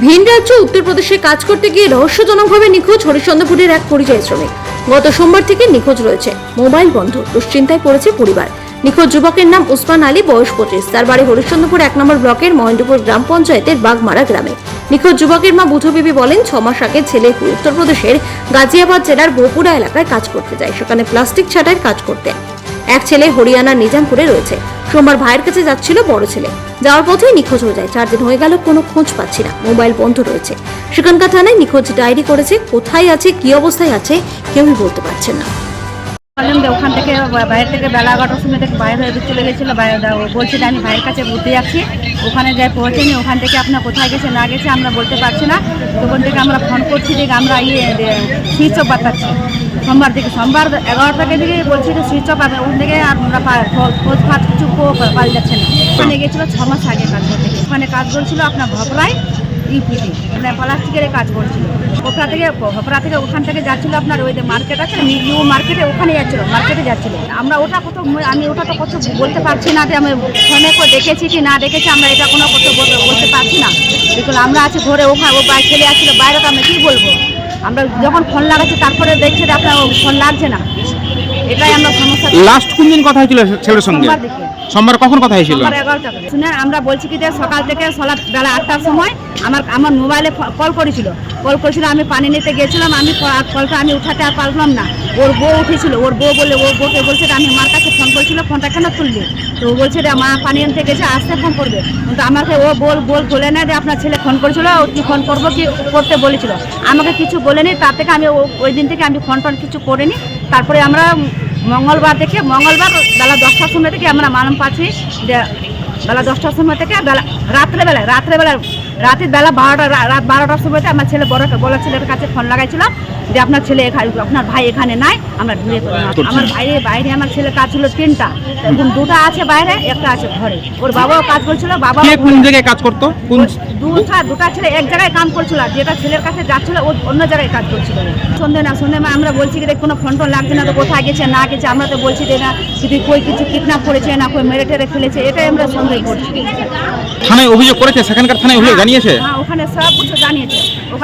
ভিন রাজ্য উত্তরপ্রদেশে কাজ করতে গিয়ে রহস্যজনকভাবে নিখোঁজ হরিশ্চন্দ্রপুরের এক পরিযায়ী শ্রমিক। গত সোমবার থেকে নিখোঁজ রয়েছে। মোবাইল বন্ধ, দুশ্চিন্তায় পড়েছে পরিবার। নিখোঁজ যুবকের নাম উসমান আলী, বয়স পঁচিশ। তার বাড়ি হরিশ্চন্দ্রপুর এক নম্বর ব্লকের মহেন্দ্রপুর গ্রাম পঞ্চায়েতের বাগমারা গ্রামে। নিখোঁজ যুবকের মা বুধু বিবি বলেন, ছ মাস আগে ছেলে উত্তরপ্রদেশের গাজিয়াবাদ জেলার বোপুরা এলাকায় কাজ করতে যায়। সেখানে প্লাস্টিক ছাটাইয়ের কাজ করতে এক ছেলে হরিয়ানার নিজামপুরে রয়েছে। সোমবার ভাইয়ের কাছে যাচ্ছিল বড় ছেলে। যাওয়ার পথেই নিখোঁজ হয়ে যায়। চার দিন হয়ে গেল, কোনো খোঁজ পাচ্ছি না। মোবাইল বন্ধ রয়েছে। সেখানকার থানায় নিখোঁজ ডায়েরি করেছে। কোথায় আছে, কি অবস্থায় আছে, কেউই বলতে পারছেন না। বললাম যে ওখান থেকে বাইরে থেকে বেলা এগারোটার সময় থেকে বাইরে হয়ে চলে গেছিল। বলছে যে আমি ভাইয়ের কাছে ঘুরতে যাচ্ছি ওখানে যাই পৌঁছেনি, ওখান থেকে আপনার কোথায় গেছে, না গেছে আমরা বলতে পারছি না। তখন থেকে আমরা ফোন করছি দেখে আমরা ইয়ে সুইচ অফ সোমবার থেকে, সোমবার এগারোটা থেকে বলছি যে সুইচ অফ আছে ওখান থেকে আর আমরা খোঁজ ফাঁজ কিছু পো- পাওয়া যাচ্ছে না। ওখানে গেছিল ছ মাস আগে কাজ করতে ওখানে কাজ করছিল আপনার ভপরায় ইউপিটি মানে প্লাস্টিকের কাজ করছিল। ওখান থেকে হপরা থেকে ওখান থেকে যাচ্ছিল আপনার ওই যে মার্কেট আছে নিউ মার্কেটে ওখানে যাচ্ছিল মার্কেটে যাচ্ছিল। আমরা ওটা কত, আমি ওটা তো কত বলতে পারছি না যে আমি ফোনে কো দেখেছি কি না দেখেছি, আমরা এটা কোনো কত বলতে পারছি না। দেখুন, আমরা আছি ঘরে ওখানে ও ছেলে আসছিল, বাইরে তো আমরা কী বলব? আমরা যখন ফোন লাগাচ্ছি তারপরে দেখছি যে আপনার ফোন লাগছে না। এটাই আমরা সমস্যা লাস্ট কোন দিন কথা হয়েছিল ছেলের সঙ্গে? সোমবার কখন কথা হয়েছিল? শুনে আমরা বলছি কি যে সকাল থেকে সলা বেলা আটটার সময় আমার আমার মোবাইলে কল করেছিল। কল করেছিল আমি পানি নিতে গেছিলাম আমি কলটা আমি উঠাতে আর পারলাম না। ওর বউ উঠেছিল ওর বউ বলে ওর বউকে বলছে যে আমি মার কাছে ফোন করেছিল ফোনটা কেন তুললি? তো ও বলছে যে মা পানি আনতে গেছে আসতে ফোন করবে। কিন্তু আমাকে ও বল বল বলে না যে আপনার ছেলে ফোন করেছিল ও কি ফোন করব কি করতে বলেছিল। আমাকে কিছু বলেনি তার থেকে আমি ওই দিন থেকে আমি ফোন টোন কিছু করিনি। তারপরে আমরা মঙ্গলবার থেকে, মঙ্গলবার বেলা দশটার সময় থেকে আমরা মালুম পাচ্ছি যে বেলা দশটার সময় থেকে বেলা রাত্রেবেলায় রাত্রেবেলা রাতের বেলা বারোটা রাত বারোটার সময়তে আমার ছেলে বড় বড় ছেলের কাছে ফোন লাগাইছিলাম। যে আপনার ছেলে এখানে আপনার ভাই এখানে নাই আমরা ঢুকে পড়লাম আমার বাইরে বাইরে আমার ছেলে কাজ ছিল তিনটা। এখন দুটা আছে বাইরে একটা আছে ঘরে। ওর বাবাও কাজ করছিল বাবা কোন জায়গায় কাজ করতো? দুটা দুটা ছেলে এক জায়গায় কাম করছিল যেটা ছেলের কাছে যাচ্ছিল ও অন্য জায়গায় কাজ করছিল। সন্ধে না সন্ধে মা আমরা বলছি যে কোনো ফোন টোন লাগছে না তো কোথায় গেছে না গেছে? আমরা তো বলছি যে না যদি কই কিছু কিডন্যাপ করেছে না কই মেরে টেরে ফেলেছে এটাই আমরা সন্দেহ করছি। থানায় অভিযোগ করেছে? সেখানকার থানায় অভিযোগ জানিয়েছে? হ্যাঁ ওখানে সব কিছু জানিয়েছে।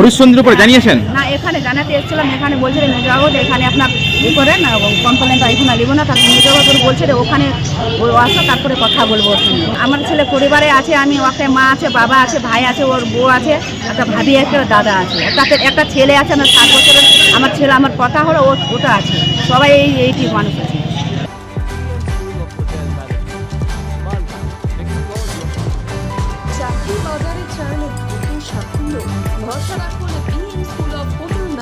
হরিশ্চন্দ্রের উপরে জানিয়েছেন? না এখানে জানাতে এসেছিলাম এখানে বলছে মেজাবাবু যে এখানে আপনার ই করেন কমপ্লেনটা এখানে নিব না তারপর মেজাবাবু বলছে যে, ওখানে ও আসো, তারপরে কথা বলব আমার ছেলে পরিবারে আছে, আমি ওকে মা আছে, বাবা আছে, ভাই আছে, ওর বউ আছে, একটা ভাবি আছে ওর দাদা আছে। তাতে একটা ছেলে আছে, আমার সাত বছরের, আমার ছেলে, আমার কথা হলো ওটা আছে। সবাই এই, এইটি মানুষ আছে। সাফল্য ভরসা রাখুন স্কুল অফ